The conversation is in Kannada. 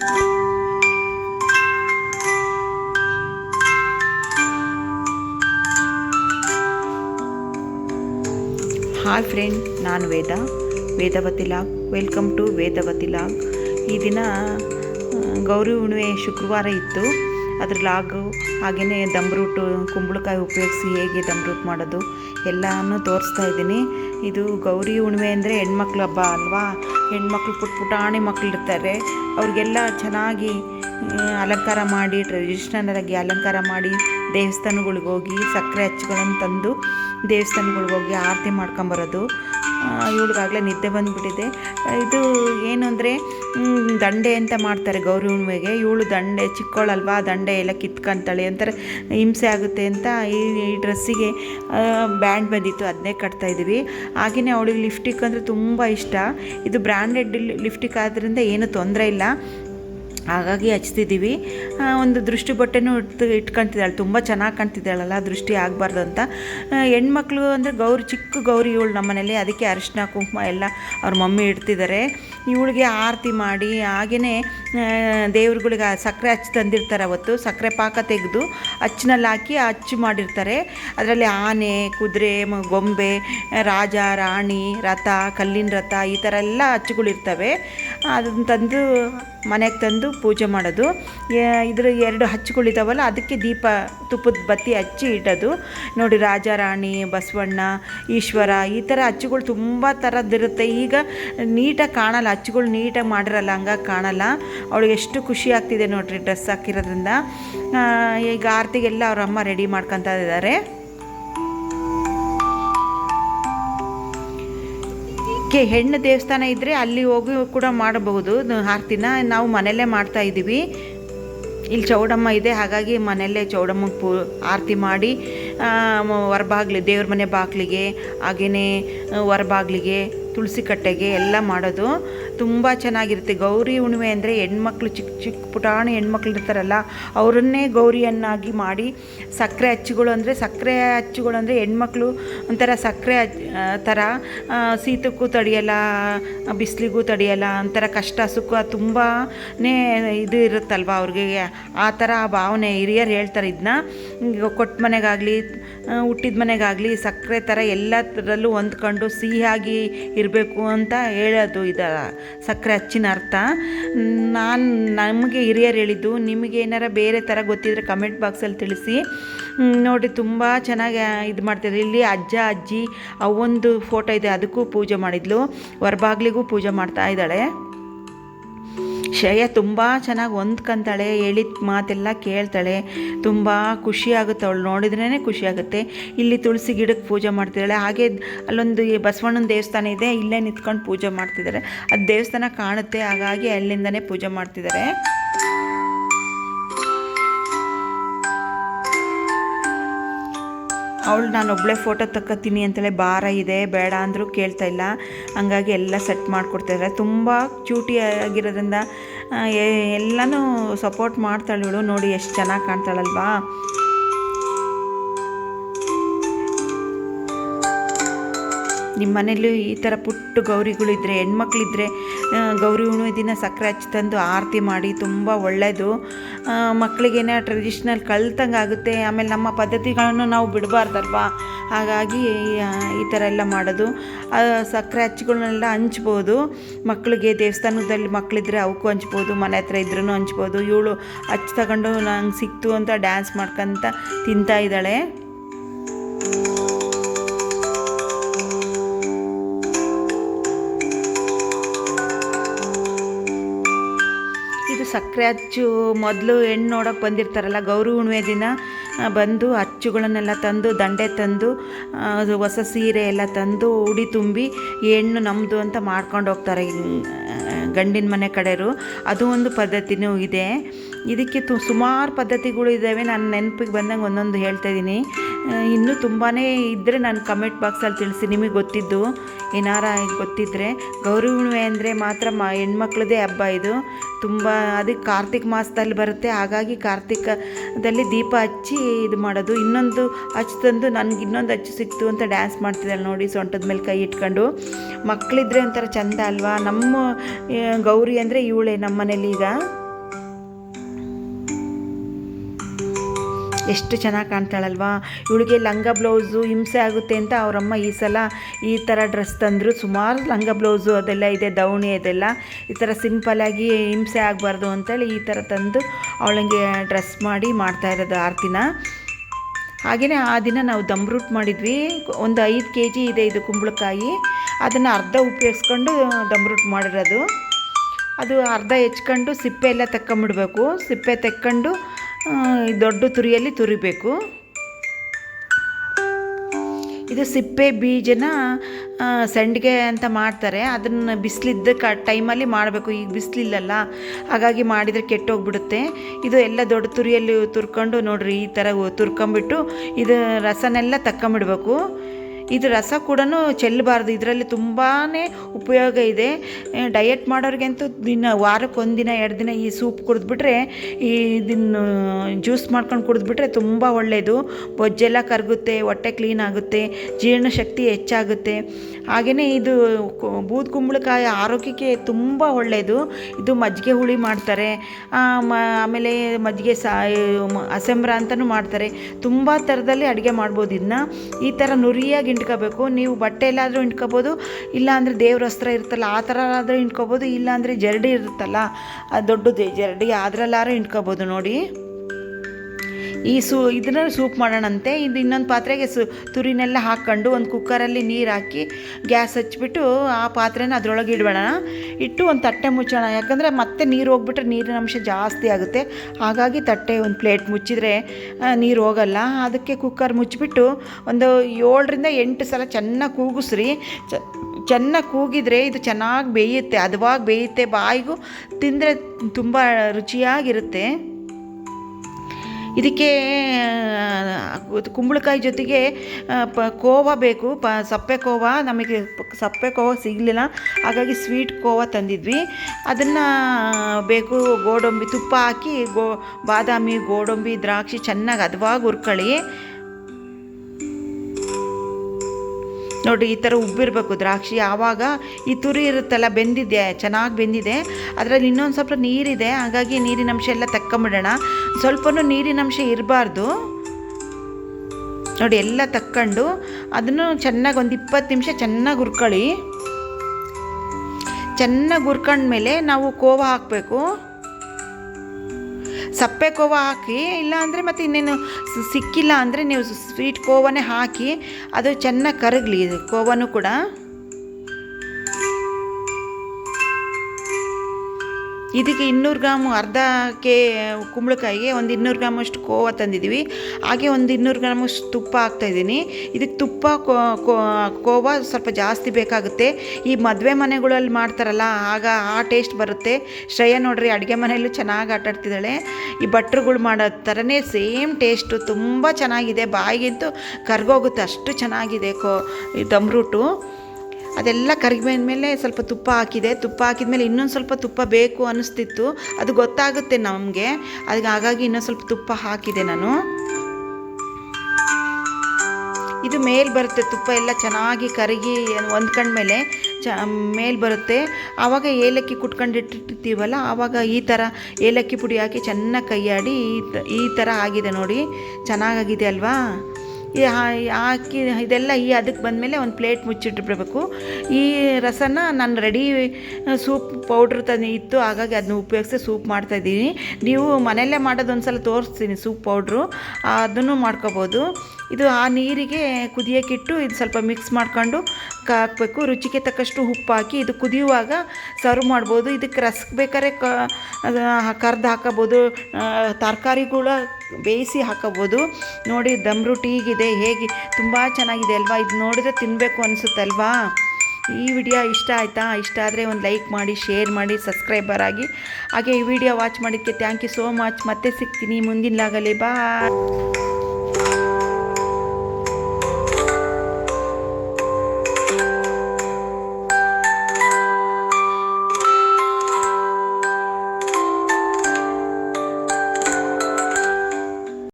ಹಾಯ್ ಫ್ರೆಂಡ್ ನಾನು Veda, Vedavathi log. Welcome to Vedavathi log. ಈ ದಿನ ಗೌರಿ ಹುಣ್ಣಿಮೆ ಶುಕ್ರವಾರ ಇತ್ತು. ಅದ್ರ ಲಾಗು ಹಾಗೆಯೇ ದಮ್ ರೂಟು ಕುಂಬಳಕಾಯಿ ಉಪಯೋಗಿಸಿ ಹೇಗೆ ದಮ್ ರೂಟ್ ಮಾಡೋದು ಎಲ್ಲನೂ ತೋರಿಸ್ತಾ ಇದ್ದೀನಿ. ಇದು ಗೌರಿ ಹುಣ್ಣಿಮೆ ಅಂದರೆ ಹೆಣ್ಮಕ್ಳು ಹಬ್ಬ ಅಲ್ವಾ? ಹೆಣ್ಮಕ್ಳು ಪುಟ್ ಪುಟಾಣಿ ಮಕ್ಳು ಇರ್ತಾರೆ. ಅವ್ರಿಗೆಲ್ಲ ಚೆನ್ನಾಗಿ ಅಲಂಕಾರ ಮಾಡಿ ಟ್ರೆಡಿಷ್ನಲ್ ಆಗಿ ಅಲಂಕಾರ ಮಾಡಿ ದೇವಸ್ಥಾನಗಳಿಗೆ ಹೋಗಿ ಸಕ್ಕರೆ ಹಚ್ಚುಗಳನ್ನು ತಂದು ದೇವಸ್ಥಾನಗಳಿಗೆ ಹೋಗಿ ಆರತಿ ಮಾಡ್ಕೊಂಬರೋದು. ಇವಳಿಗಾಗಲೇ ನಿದ್ದೆ ಬಂದುಬಿಟ್ಟಿದೆ. ಇದು ಏನು ಅಂದರೆ ದಂಡೆ ಅಂತ ಮಾಡ್ತಾರೆ ಗೌರಿ ಹುಣ್ಣಿಮೆಗೆ ಇವಳು ದಂಡೆ ಚಿಕ್ಕವಳಲ್ವಾ ದಂಡೆ ಎಲ್ಲ ಕಿತ್ಕೊಂತಾಳೆ. ಅಂತಾರೆ ಹಿಂಸೆ ಆಗುತ್ತೆ ಅಂತ ಈ ಡ್ರೆಸ್ಸಿಗೆ ಬ್ಯಾಂಡ್ ಬಂದಿತ್ತು, ಅದನ್ನೇ ಕಟ್ತಾಯಿದ್ದೀವಿ ಹಾಗೆಯೇ ಅವಳಿಗೆ ಲಿಫ್ಟಿಕ್ ಅಂದರೆ ತುಂಬ ಇಷ್ಟ. ಇದು ಬ್ರ್ಯಾಂಡೆಡ್ ಲಿಫ್ಟಿಕ್ ಆದ್ದರಿಂದ ಏನೂ ತೊಂದರೆ ಇಲ್ಲ. ಹಾಗಾಗಿ ಹಚ್ತಿದ್ದೀವಿ. ಒಂದು ದೃಷ್ಟಿ ಬಟ್ಟೆನೂ ಇಟ್ಟು ಇಟ್ಕೊಂತಿದ್ದಾಳೆ ತುಂಬ ಚೆನ್ನಾಗಿ ಕಾಣ್ತಿದ್ದಾಳಲ್ಲ ದೃಷ್ಟಿ ಆಗಬಾರ್ದು ಅಂತ. ಹೆಣ್ಮಕ್ಳು ಅಂದರೆ ಗೌರಿ, ಚಿಕ್ಕ ಗೌರಿ ಇವಳು ನಮ್ಮ ಮನೇಲಿ ಅದಕ್ಕೆ ಅರಿಶಿನ, ಕುಂಕುಮ ಎಲ್ಲ ಅವ್ರ ಮಮ್ಮಿ ಇಡ್ತಿದ್ದಾರೆ. ಇವಳಿಗೆ ಆರತಿ ಮಾಡಿ ಹಾಗೆಯೇ ದೇವ್ರುಗಳಿಗೆ ಸಕ್ಕರೆ ಹಚ್ಚಿ ತಂದಿರ್ತಾರೆ ಅವತ್ತು. ಸಕ್ಕರೆ ಪಾಕ ತೆಗೆದು ಅಚ್ಚಿನಲ್ಲಿ ಹಾಕಿ ಅಚ್ಚು ಮಾಡಿರ್ತಾರೆ. ಅದರಲ್ಲಿ ಆನೆ, ಕುದುರೆ ಗೊಂಬೆ, ರಾಜ, ರಾಣಿ, ರಥ, ಕಲ್ಲಿನ ರಥ ಈ ಥರ ಎಲ್ಲ ಅಚ್ಚುಗಳಿರ್ತವೆ ಅದನ್ನು ತಂದು ಮನೆಗೆ ತಂದು ಪೂಜೆ ಮಾಡೋದು. ಇದ್ರ ಎರಡು ಹಚ್ಚುಗಳಿದಾವಲ್ಲ, ಅದಕ್ಕೆ ದೀಪ ತುಪ್ಪದ ಬತ್ತಿ ಹಚ್ಚಿ ಇಡೋದು. ನೋಡಿ ರಾಜ, ರಾಣಿ, ಬಸವಣ್ಣ, ಈಶ್ವರ ಈ ಥರ ಹಚ್ಚುಗಳು ತುಂಬ ಥರದ್ದಿರುತ್ತೆ. ಈಗ ನೀಟಾಗಿ ಕಾಣಲ್ಲ, ಹಚ್ಚುಗಳು ನೀಟಾಗಿ ಮಾಡಿರಲ್ಲ, ಹಂಗಾಗಿ ಕಾಣಲ್ಲ. ಅವಳಿಗೆ ಎಷ್ಟು ಖುಷಿ ಆಗ್ತಿದೆ ನೋಡ್ರಿ ಡ್ರೆಸ್ ಹಾಕಿರೋದ್ರಿಂದ. ಈಗ ಆರತಿಗೆಲ್ಲ ಅವ್ರ ಅಮ್ಮ ರೆಡಿ ಮಾಡ್ಕೊತಾ ಇದ್ದಾರೆ. ಕೆ, ಹೆಣ್ಣು ದೇವಸ್ಥಾನ ಇದ್ದರೆ ಅಲ್ಲಿ ಹೋಗಿ ಕೂಡ ಮಾಡಬಹುದು. ಆರತಿನ ನಾವು ಮನೆಯಲ್ಲೇ ಮಾಡ್ತಾ ಇದ್ದೀವಿ. ಇಲ್ಲಿ ಚೌಡಮ್ಮ ಇದೆ, ಹಾಗಾಗಿ ಮನೆಯಲ್ಲೇ ಚೌಡಮ್ಮಗೆ ಪೂ, ಆರತಿ ಮಾಡಿ ಹೊರಬಾಗ್ಲಿ ದೇವ್ರ ಮನೆ ಬಾಗಿಲಿಗೆ ಹಾಗೆಯೇ ಹೊರಬಾಗ್ಲಿಗೆ ತುಳಸಿ ಕಟ್ಟೆಗೆ ಎಲ್ಲ ಮಾಡೋದು ತುಂಬ ಚೆನ್ನಾಗಿರುತ್ತೆ. ಗೌರಿ ಹುಣ್ಣಿಮೆ ಅಂದರೆ ಹೆಣ್ಮಕ್ಳು ಚಿಕ್ಕ ಚಿಕ್ಕ ಪುಟಾಣಿ ಹೆಣ್ಮಕ್ಳು ಇರ್ತಾರಲ್ಲ, ಅವರನ್ನೇ ಗೌರಿಯನ್ನಾಗಿ ಮಾಡಿ ಸಕ್ಕರೆ ಅಚ್ಚುಗಳು ಅಂದರೆ, ಸಕ್ಕರೆ ಅಚ್ಚುಗಳು ಅಂದರೆ ಹೆಣ್ಮಕ್ಳು ಒಂಥರ ಸಕ್ಕರೆ ಥರ ಶೀತಕ್ಕೂ ತಡೆಯಲ್ಲ, ಬಿಸಿಲಿಗೂ ತಡೆಯಲ್ಲ, ಒಂಥರ ಕಷ್ಟ ಸುಖ ತುಂಬಾ ಇದು ಇರುತ್ತಲ್ವ ಅವ್ರಿಗೆ? ಆ ಥರ ಆ ಭಾವನೆ ಹಿರಿಯರು ಹೇಳ್ತಾರೆ ಇದನ್ನ. ಕೊಟ್ಟ ಮನೆಗಾಗಲಿ ಹುಟ್ಟಿದ ಮನೆಗಾಗಲಿ ಸಕ್ಕರೆ ಥರ ಎಲ್ಲದರಲ್ಲೂ ಹೊಂದ್ಕೊಂಡು ಸಿಹಿಯಾಗಿ ಇರಬೇಕು ಅಂತ ಹೇಳೋದು ಇದು ಸಕ್ಕರೆ ಹಚ್ಚಿನ ಅರ್ಥ. ನಾನು ನಮಗೆ ಹಿರಿಯರು ಹೇಳಿದ್ದು, ನಿಮಗೆ ಏನಾರ ಬೇರೆ ಥರ ಗೊತ್ತಿದ್ರೆ ಕಮೆಂಟ್ ಬಾಕ್ಸಲ್ಲಿ ತಿಳಿಸಿ. ನೋಡಿ ತುಂಬ ಚೆನ್ನಾಗಿ ಇದು ಮಾಡ್ತಿದ್ರು ಇಲ್ಲಿ ಅಜ್ಜ, ಅಜ್ಜಿ ಅವೊಂದು ಫೋಟೋ ಇದೆ, ಅದಕ್ಕೂ ಪೂಜೆ ಮಾಡಿದ್ಲು. ಹೊರಬಾಗ್ಲಿಗೂ ಪೂಜೆ ಮಾಡ್ತಾ ಇದ್ದಾಳೆ. ಶ್ರೇಯ ತುಂಬ ಚೆನ್ನಾಗಿ ಹೊಂದ್ಕೊಂತಾಳೆ, ಹೇಳಿದ ಮಾತೆಲ್ಲ ಕೇಳ್ತಾಳೆ, ತುಂಬ ಖುಷಿಯಾಗುತ್ತೆ ಅವಳು ನೋಡಿದ್ರೇ ಖುಷಿ ಆಗುತ್ತೆ. ಇಲ್ಲಿ ತುಳಸಿ ಗಿಡಕ್ಕೆ ಪೂಜೆ ಮಾಡ್ತಿದ್ದಾಳೆ. ಹಾಗೆ ಅಲ್ಲೊಂದು ಬಸವಣ್ಣನ ದೇವಸ್ಥಾನ ಇದೆ, ಇಲ್ಲೇ ನಿಂತ್ಕೊಂಡು ಪೂಜೆ ಮಾಡ್ತಿದ್ದಾರೆ. ಅದು ದೇವಸ್ಥಾನ ಕಾಣುತ್ತೆ, ಹಾಗಾಗಿ ಅಲ್ಲಿಂದನೇ ಪೂಜೆ ಮಾಡ್ತಿದ್ದಾರೆ. ಅವಳು ನಾನು ಒಬ್ಬಳೇ ಫೋಟೋ ತಕ್ಕತ್ತೀನಿ ಅಂತಲೇ ಭಾರ ಇದೆ ಬೇಡ ಅಂದರೂ ಕೇಳ್ತಾ ಇಲ್ಲ. ಹಂಗಾಗಿ ಎಲ್ಲ ಸೆಟ್ ಮಾಡಿಕೊಡ್ತಾಯಿದ್ದಾರೆ ತುಂಬ ಚೂಟಿ ಆಗಿರೋದ್ರಿಂದ ಆ, ಎಲ್ಲನೂ ಸಪೋರ್ಟ್ ಮಾಡ್ತಾಳೆ ಇವಳು. ನೋಡಿ ಎಷ್ಟು ಚೆನ್ನಾಗಿ ಕಾಣ್ತಾಳಲ್ವಾ? ನಿಮ್ಮ ಮನೇಲಿ ಈ ಥರ ಪುಟ್ಟ ಗೌರಿಗಳಿದ್ರೆ, ಹೆಣ್ಮಕ್ಳಿದ್ರೆ ಗೌರಿ ಹುಣ್ಣಿಮೆ ದಿನ ಸಕ್ಕರೆ ಹಚ್ಚಿ ತಂದು ಆರತಿ ಮಾಡಿ ತುಂಬ ಒಳ್ಳೆಯದು ಮಕ್ಕಳಿಗೇನೆ ಟ್ರೆಡಿಷ್ನಲ್ ಕಲ್ತಂಗೆ ಆಗುತ್ತೆ. ಆಮೇಲೆ ನಮ್ಮ ಪದ್ಧತಿಗಳನ್ನು ನಾವು ಬಿಡಬಾರ್ದಲ್ವಾ? ಹಾಗಾಗಿ ಈ ಥರ ಎಲ್ಲ ಮಾಡೋದು. ಸಕ್ಕರೆ ಹಚ್ಚಿಗಳನ್ನೆಲ್ಲ ಹಂಚ್ಬೋದು. ಮಕ್ಕಳಿಗೆ ದೇವಸ್ಥಾನದಲ್ಲಿ ಮಕ್ಕಳಿದ್ರೆ ಅವಕ್ಕೂ ಹಂಚ್ಬೋದು, ಮನೆ ಹತ್ರ ಇದ್ರೂ ಹಂಚ್ಬೋದು. ಇವಳು ಹಚ್ಚಿ ತಗೊಂಡು ನಂಗೆ ಸಿಕ್ತು ಅಂತ ಡ್ಯಾನ್ಸ್ ಮಾಡ್ಕೊತ ತಿಂತಾ ಇದ್ದಾಳೆ. ಸಕ್ಕರೆ ಅಚ್ಚು ಮೊದಲು ಹೆಣ್ಣು ನೋಡೋಕೆ ಬಂದಿರ್ತಾರಲ್ಲ, ಗೌರಿ ಹುಣ್ಣಿಮೆ ದಿನ ಬಂದು ಅಚ್ಚುಗಳನ್ನೆಲ್ಲ ತಂದು, ದಂಡೆ ತಂದು ಹೊಸ ಸೀರೆ ಎಲ್ಲ ತಂದು, ಉಡಿ ತುಂಬಿ, ಹೆಣ್ಣು ನಮ್ಮದು ಅಂತ ಮಾಡ್ಕೊಂಡು ಹೋಗ್ತಾರೆ. ಗಂಡಿನ ಮನೆ ಕಡೆಯರು ಅದು ಒಂದು ಪದ್ಧತಿನೂ ಇದೆ. ಇದಕ್ಕೆ ತು ಸುಮಾರು ಪದ್ಧತಿಗಳು ಇದ್ದಾವೆ. ನಾನು ನೆನಪಿಗೆ ಬಂದಂಗೆ ಒಂದೊಂದು ಹೇಳ್ತಾ ಇದ್ದೀನಿ. ಇನ್ನೂ ತುಂಬಾ ಇದ್ದರೆ ನಾನು ಕಮೆಂಟ್ ಬಾಕ್ಸಲ್ಲಿ ತಿಳಿಸಿ. ನಿಮಗೆ ಗೊತ್ತಿದ್ದು, ಏನಾರ ಗೊತ್ತಿದ್ದರೆ ಗೌರಿ ಹುಣ್ಣಿಮೆ ಅಂದರೆ ಮಾತ್ರ ಮ, ಹೆಣ್ಮಕ್ಳದೇ ಹಬ್ಬ ಇದು. ತುಂಬ ಅದಕ್ಕೆ ಕಾರ್ತಿಕ್ ಮಾಸದಲ್ಲಿ ಬರುತ್ತೆ. ಹಾಗಾಗಿ ಕಾರ್ತಿಕದಲ್ಲಿ ದೀಪ ಹಚ್ಚಿ ಇದು ಮಾಡೋದು. ಇನ್ನೊಂದು ಹಚ್ಚು ತಂದು, ನನಗೆ ಇನ್ನೊಂದು ಹಚ್ಚು ಸಿಕ್ತು ಅಂತ ಡ್ಯಾನ್ಸ್ ಮಾಡ್ತಿದ್ದಾಳೆ ನೋಡಿ ಸೊಂಟದ ಮೇಲೆ ಕೈ ಇಟ್ಕೊಂಡು. ಮಕ್ಕಳಿದ್ರೆ ಒಂಥರ ಚಂದ ಅಲ್ವಾ? ನಮ್ಮ ಗೌರಿ ಅಂದರೆ ಇವಳೆ ನಮ್ಮನೇಲಿ ಈಗ. ಎಷ್ಟು ಚೆನ್ನಾಗಿ ಕಾಣ್ತಾಳಲ್ವಾ? ಇವಳಿಗೆ ಲಂಗ ಬ್ಲೌಸು ಹಿಂಸೆ ಆಗುತ್ತೆ ಅಂತ ಅವರಮ್ಮ ಈ ಸಲ ಈ ಥರ ಡ್ರೆಸ್ ತಂದರು. ಸುಮಾರು ಲಂಗ ಬ್ಲೌಸು ಅದೆಲ್ಲ ಇದೆ ದವಣಿ ಅದೆಲ್ಲ. ಈ ಥರ ಸಿಂಪಲಾಗಿ ಹಿಂಸೆ ಆಗಬಾರ್ದು ಅಂತೇಳಿ ಈ ಥರ ತಂದು ಅವಳಿಗೆ ಡ್ರೆಸ್ ಮಾಡಿ ಮಾಡ್ತಾ ಇರೋದು ಆರ್ತಿನ. ಹಾಗೆಯೇ ಆ ದಿನ ನಾವು ದಮ್ರೂಟ್ ಮಾಡಿದ್ವಿ. ಒಂದು ಐದು ಕೆ ಜಿ ಇದೆ ಇದು ಕುಂಬಳಕಾಯಿ. ಅದನ್ನು ಅರ್ಧ ಉಪಯೋಗಿಸ್ಕೊಂಡು ದಮ್ ರೂಟ್ ಮಾಡಿರೋದು. ಅದು ಅರ್ಧ ಹೆಚ್ಕೊಂಡು ಸಿಪ್ಪೆ ಎಲ್ಲ ತಕ್ಕೊಂಬಿಡ್ಬೇಕು. ಸಿಪ್ಪೆ ತೆಕ್ಕೊಂಡು ದೊಡ್ಡ ತುರಿಯಲ್ಲಿ ತುರಿಬೇಕು. ಇದು ಸಿಪ್ಪೆ ಬೀಜನ ಸಂಡಿಗೆ ಅಂತ ಮಾಡ್ತಾರೆ. ಅದನ್ನು ಬಿಸಿಲಿದ್ದ ಕ, ಟೈಮಲ್ಲಿ ಮಾಡಬೇಕು. ಈಗ ಬಿಸಿಲಿಲ್ಲಲ್ಲ. ಹಾಗಾಗಿ ಮಾಡಿದರೆ ಕೆಟ್ಟೋಗ್ಬಿಡುತ್ತೆ. ಇದು ಎಲ್ಲ ದೊಡ್ಡ ತುರಿಯಲ್ಲಿ ತುರ್ಕೊಂಡು ನೋಡಿರಿ, ಈ ಥರ ತುರ್ಕೊಂಬಿಟ್ಟು ಇದು ರಸನೆಲ್ಲ ತಕ್ಕೊಂಬಿಡ್ಬೇಕು. ಇದು ರಸ ಕೂಡ ಚೆಲ್ಲಬಾರ್ದು. ಇದರಲ್ಲಿ ತುಂಬಾ ಉಪಯೋಗ ಇದೆ. ಡಯೆಟ್ ಮಾಡೋರಿಗಂತೂ ದಿನ ವಾರಕ್ಕೆ ಒಂದಿನ ದಿನ, ಎರಡು ದಿನ ಈ ಸೂಪ್ ಕುಡಿದ್ಬಿಟ್ರೆ, ಈ ಇದನ್ನು ಜ್ಯೂಸ್ ಮಾಡ್ಕೊಂಡು ಕುಡಿದ್ಬಿಟ್ರೆ ತುಂಬ ಒಳ್ಳೆಯದು ಬೊಜ್ಜೆಲ್ಲ ಕರಗುತ್ತೆ, ಹೊಟ್ಟೆ ಕ್ಲೀನ್ ಆಗುತ್ತೆ, ಜೀರ್ಣಶಕ್ತಿ ಹೆಚ್ಚಾಗುತ್ತೆ. ಹಾಗೆಯೇ ಇದು ಬೂದ್ ಕುಂಬಳಕಾಯಿ ಆರೋಗ್ಯಕ್ಕೆ ತುಂಬ ಒಳ್ಳೆಯದು ಇದು ಮಜ್ಜಿಗೆ ಹುಳಿ ಮಾಡ್ತಾರೆ. ಆಮೇಲೆ ಮಜ್ಜಿಗೆ ಸಾ ಅಸೆಂಬ್ರ ಅಂತಲೂ ಮಾಡ್ತಾರೆ. ತುಂಬ ಥರದಲ್ಲಿ ಅಡುಗೆ ಮಾಡ್ಬೋದು ಇದನ್ನ ಈ ಥರ ನುರಿಯಾಗಿ ಇಂಟ್ಕೋಬೇಕು ನೀವು ಬಟ್ಟೆ ಎಲ್ಲಾದರೂ ಇಂಟ್ಕೋಬೋದು ಇಲ್ಲ ಅಂದರೆ ದೇವ್ರ ವಸ್ತ್ರ ಇರುತ್ತಲ್ಲ, ಆ ಥರ ಆದರೂ ಹಿಂಡ್ಕೋಬೋದು. ಇಲ್ಲಾಂದರೆ ಜರಡಿ ಇರುತ್ತಲ್ಲ ದೊಡ್ಡದು ಜರಡಿ, ಅದರಲ್ಲಾದ್ರೂ ಇಂಟ್ಕೋಬೋದು ನೋಡಿ. ಈ ಸೂ ಇದನ್ನ ಸೂಪ್ ಮಾಡೋಣಂತೆ. ಇದು ಇನ್ನೊಂದು ಪಾತ್ರೆಗೆ ಸು ತುರಿನೆಲ್ಲ ಹಾಕ್ಕೊಂಡು ಒಂದು ಕುಕ್ಕರಲ್ಲಿ ನೀರು ಹಾಕಿ ಗ್ಯಾಸ್ ಹಚ್ಚಿಬಿಟ್ಟು ಆ ಪಾತ್ರೆನ ಅದರೊಳಗೆ ಇಡಬೇಡ ಇಟ್ಟು ಒಂದು ತಟ್ಟೆ ಮುಚ್ಚೋಣ. ಯಾಕಂದರೆ ಮತ್ತೆ ನೀರು ಹೋಗ್ಬಿಟ್ರೆ ನೀರಿನ ಅಂಶ ಜಾಸ್ತಿ ಆಗುತ್ತೆ. ಹಾಗಾಗಿ ತಟ್ಟೆ ಒಂದು ಪ್ಲೇಟ್ ಮುಚ್ಚಿದರೆ ನೀರು ಹೋಗಲ್ಲ. ಅದಕ್ಕೆ ಕುಕ್ಕರ್ ಮುಚ್ಚಿಬಿಟ್ಟು ಒಂದು ಏಳರಿಂದ ಎಂಟು ಸಲ ಚೆನ್ನಾಗಿ ಕೂಗಿಸ್ರಿ. ಚೆನ್ನಾಗಿ ಕೂಗಿದರೆ ಇದು ಚೆನ್ನಾಗಿ ಬೇಯುತ್ತೆ. ಅದವಾಗಿ ಬೇಯುತ್ತೆ. ಬಾಯಿಗೂ ತಿಂದರೆ ತುಂಬ ರುಚಿಯಾಗಿರುತ್ತೆ. ಇದಕ್ಕೆ ಕುಂಬಳಕಾಯಿ ಜೊತೆಗೆ ಪ, ಕೋವ ಬೇಕು. ಪ, ಸಪ್ಪೆ ಕೋವ, ನಮಗೆ ಸಪ್ಪೆ ಕೋವ ಸಿಗಲಿಲ್ಲ. ಹಾಗಾಗಿ ಸ್ವೀಟ್ ಕೋವ ತಂದಿದ್ವಿ. ಅದನ್ನು, ಬೇಕು, ಗೋಡಂಬಿ ತುಪ್ಪ ಹಾಕಿ, ಗೋ, ಬಾದಾಮಿ, ಗೋಡಂಬಿ, ದ್ರಾಕ್ಷಿ ಚೆನ್ನಾಗಿ ಹದವಾಗಿ ಹುರ್ಕೊಳ್ಳಿ. ನೋಡಿ, ಈ ಥರ ಉಬ್ಬಿರಬೇಕು ದ್ರಾಕ್ಷಿ. ಆವಾಗ ಈ ತುರಿ ಇರುತ್ತಲ್ಲ ಬೆಂದಿದೆ ಚೆನ್ನಾಗಿ ಬೆಂದಿದೆ. ಅದರಲ್ಲಿ ಇನ್ನೊಂದು ಸ್ವಲ್ಪ ನೀರಿದೆ. ಹಾಗಾಗಿ ನೀರಿನ ಅಂಶ ಎಲ್ಲ ತಕ್ಕೊಂಬಿಡೋಣ. ಸ್ವಲ್ಪನೂ ನೀರಿನ ಅಂಶ ಇರಬಾರ್ದು. ನೋಡಿ, ಎಲ್ಲ ತಕ್ಕೊಂಡು ಅದನ್ನು ಚೆನ್ನಾಗಿ ಒಂದು ಇಪ್ಪತ್ತು ನಿಮಿಷ ಚೆನ್ನಾಗಿ ಹುರ್ಕೊಳ್ಳಿ. ಚೆನ್ನಾಗಿ ಹುರ್ಕೊಂಡ್ಮೇಲೆ ನಾವು ಕೋವ ಹಾಕಬೇಕು. ಸಪ್ಪೆ ಕೋವ ಹಾಕಿ, ಇಲ್ಲ ಅಂದರೆ ಮತ್ತು ಇನ್ನೇನು ಸಿಕ್ಕಿಲ್ಲ ಅಂದರೆ ನೀವು ಸ್ವೀಟ್ ಕೋವನೇ ಹಾಕಿ ಅದು ಚೆನ್ನಾಗಿ ಕರಗಲಿ, ಕೋವನೂ ಕೂಡ. ಇದಕ್ಕೆ ಇನ್ನೂರು ಗ್ರಾಮು ಅರ್ಧ ಕೆ ಕುಂಬಳಕಾಯಿಗೆ ಒಂದು ಇನ್ನೂರು ಗ್ರಾಮಷ್ಟು ಕೋವ ತಂದಿದ್ದೀವಿ. ಹಾಗೆ ಒಂದು ಇನ್ನೂರು ಗ್ರಾಮಷ್ಟು ತುಪ್ಪ ಹಾಕ್ತಾಯಿದ್ದೀನಿ ಇದಕ್ಕೆ ತುಪ್ಪ ಕೋವ ಸ್ವಲ್ಪ ಜಾಸ್ತಿ ಬೇಕಾಗುತ್ತೆ. ಈ ಮದುವೆ ಮನೆಗಳಲ್ಲಿ ಮಾಡ್ತಾರಲ್ಲ, ಆಗ ಆ ಟೇಸ್ಟ್ ಬರುತ್ತೆ. ಶ್ರೇಯ ನೋಡ್ರಿ, ಅಡುಗೆ ಮನೆಯಲ್ಲೂ ಚೆನ್ನಾಗಿ ಆಟಾಡ್ತಿದ್ದಾಳೆ ಈ ಭಟ್ರುಗಳು ಮಾಡೋ ಥರನೇ ಸೇಮ್ ಟೇಸ್ಟು, ತುಂಬ ಚೆನ್ನಾಗಿದೆ. ಬಾಯಿಗಂತೂ ಕರ್ಗೋಗುತ್ತೆ, ಅಷ್ಟು ಚೆನ್ನಾಗಿದೆ ಕೋ, ಈ ದಮ್ ರೂಟು. ಅದೆಲ್ಲ ಮೇಲೆ ಸ್ವಲ್ಪ ತುಪ್ಪ ಹಾಕಿದೆ. ತುಪ್ಪ ಹಾಕಿದ ಮೇಲೆ ಇನ್ನೊಂದು ಸ್ವಲ್ಪ ತುಪ್ಪ ಬೇಕು ಅನ್ನಿಸ್ತಿತ್ತು. ಅದು ಗೊತ್ತಾಗುತ್ತೆ ನಮಗೆ. ಅದಕ್ಕೆ ಹಾಗಾಗಿ ಇನ್ನೊಂದು ಸ್ವಲ್ಪ ತುಪ್ಪ ಹಾಕಿದೆ ನಾನು. ಇದು ಮೇಲ್ ಬರುತ್ತೆ. ತುಪ್ಪ ಎಲ್ಲ ಚೆನ್ನಾಗಿ ಕರಗಿ ಹೊಂದ್ಕೊಂಡ್ಮೇಲೆ ಚ, ಮೇಲ್ ಬರುತ್ತೆ. ಆವಾಗ ಏಲಕ್ಕಿ ಕುಟ್ಕೊಂಡಿಟ್ಟಿರ್ತೀವಲ್ಲ ಆವಾಗ ಈ ಥರ ಏಲಕ್ಕಿ ಪುಡಿ ಹಾಕಿ ಚೆನ್ನಾಗಿ ಕೈಯಾಡಿ ಈ ಈ ಥರ ಆಗಿದೆ ನೋಡಿ. ಚೆನ್ನಾಗಾಗಿದೆ ಅಲ್ವಾ? ಹಾಕಿ, ಇದೆಲ್ಲ ಈ ಅದಕ್ಕೆ ಬಂದಮೇಲೆ ಒಂದು ಪ್ಲೇಟ್ ಮುಚ್ಚಿಟ್ಬಿಡ್ಬೇಕು ಈ ರಸನ ನಾನು ರೆಡಿ ಸೂಪ್ ಪೌಡ್ರ್ ತಂದು ಇತ್ತು, ಹಾಗಾಗಿ ಅದನ್ನ ಉಪಯೋಗಿಸಿ ಸೂಪ್ ಮಾಡ್ತಾಯಿದ್ದೀನಿ ನೀವು ಮನೆಯಲ್ಲೇ ಮಾಡೋದು ಒಂದು ಸಲ ತೋರಿಸ್ತೀನಿ ಸೂಪ್ ಪೌಡ್ರು, ಅದನ್ನು ಮಾಡ್ಕೋಬೋದು. ಇದು ಆ ನೀರಿಗೆ ಕುದಿಯೋಕ್ಕಿಟ್ಟು ಇದು ಸ್ವಲ್ಪ ಮಿಕ್ಸ್ ಮಾಡ್ಕೊಂಡು ಹಾಕಬೇಕು. ರುಚಿಗೆ ತಕ್ಕಷ್ಟು ಉಪ್ಪು ಹಾಕಿ ಇದು ಕುದಿಯುವಾಗ ಸರ್ವ್ ಮಾಡ್ಬೋದು. ಇದಕ್ಕೆ ರಸಕ್ಕೆ ಬೇಕಾದ್ರೆ ಕರ್ದು ಹಾಕೋಬೋದು. ತರಕಾರಿಗಳ ಬೇಯಿಸಿ ಹಾಕೋಬೋದು ನೋಡಿ ದಮ್ ರೊಟ್ಟಿಗಿದೆ ಹೇಗೆ? ತುಂಬ ಚೆನ್ನಾಗಿದೆ ಅಲ್ವಾ? ಇದು ನೋಡಿದ್ರೆ ತಿನ್ನಬೇಕು ಅನಿಸುತ್ತಲ್ವಾ? ಈ ವಿಡಿಯೋ ಇಷ್ಟ ಆಯಿತಾ? ಇಷ್ಟ ಆದರೆ ಒಂದು ಲೈಕ್ ಮಾಡಿ, ಶೇರ್ ಮಾಡಿ, ಸಬ್ಸ್ಕ್ರೈಬರ್ ಆಗಿ. ಹಾಗೆ ಈ ವಿಡಿಯೋ ವಾಚ್ ಮಾಡಿದ್ದಕ್ಕೆ ಥ್ಯಾಂಕ್ ಯು ಸೋ ಮಚ್ ಮತ್ತೆ ಸಿಗ್ತೀನಿ ಮುಂದಿನ ಲಾಗಲಿ ಬಾಯ್